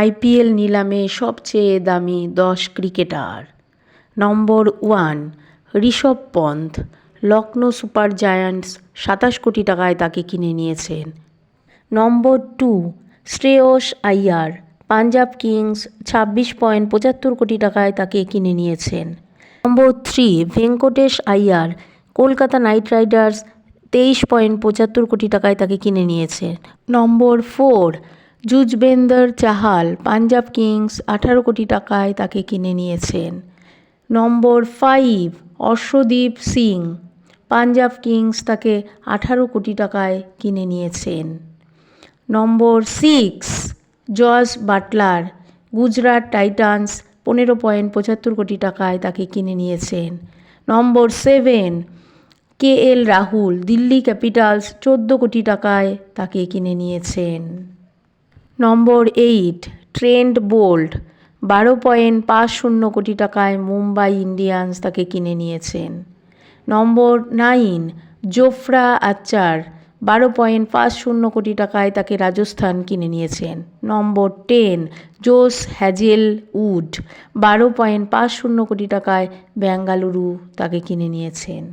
IPL নিলামে সবচেয়ে দামি দশ cricketer. Number one, Rishabh Pant Lucknow super giants সাতাশ কোটি টাকায় তাকে কিনে নিয়েছেন। Number two, Shreyas Iyer, Punjab kings ছাব্বিশ পয়েন্ট পঁচাত্তর কোটি টাকায় তাকে কিনে নিয়েছেন। Number three, Venkatesh Iyer, Kolkata knight riders, তেইশ পয়েন্ট পঁচাত্তর কোটি টাকায় তাকে কিনে নিয়েছে number four Yuzvendra Chahal Punjab kings আঠারো কোটি টাকায় তাকে কিনে নিয়েছেন। Number five Arshdeep Singh, Punjab kings তাকে আঠারো কোটি টাকায় কিনে নিয়েছেন। Number six Jos Buttler, Gujarat titans পনেরো পয়েন্ট পঁচাত্তর কোটি টাকায় তাকে কিনে নিয়েছেন। Number seven K L Rahul, Delhi capitals চোদ্দ কোটি টাকায় তাকে কিনে নিয়েছেন। নম্বর এইট, ট্রেন্ড বোল্ট বারো পয়েন্ট পাঁচ শূন্য কোটি টাকায় মুম্বাই ইন্ডিয়ান্স তাকে কিনে নিয়েছেন। নম্বর নাইন, জোফরা আচ্চার, বারো পয়েন্ট পাঁচ শূন্য কোটি টাকায় তাকে রাজস্থান কিনে নিয়েছেন। Number ten, Josh Hazlewood, বারো পয়েন্ট পাঁচ শূন্য কোটি টাকায় বেঙ্গালুরু তাকে কিনে নিয়েছেন।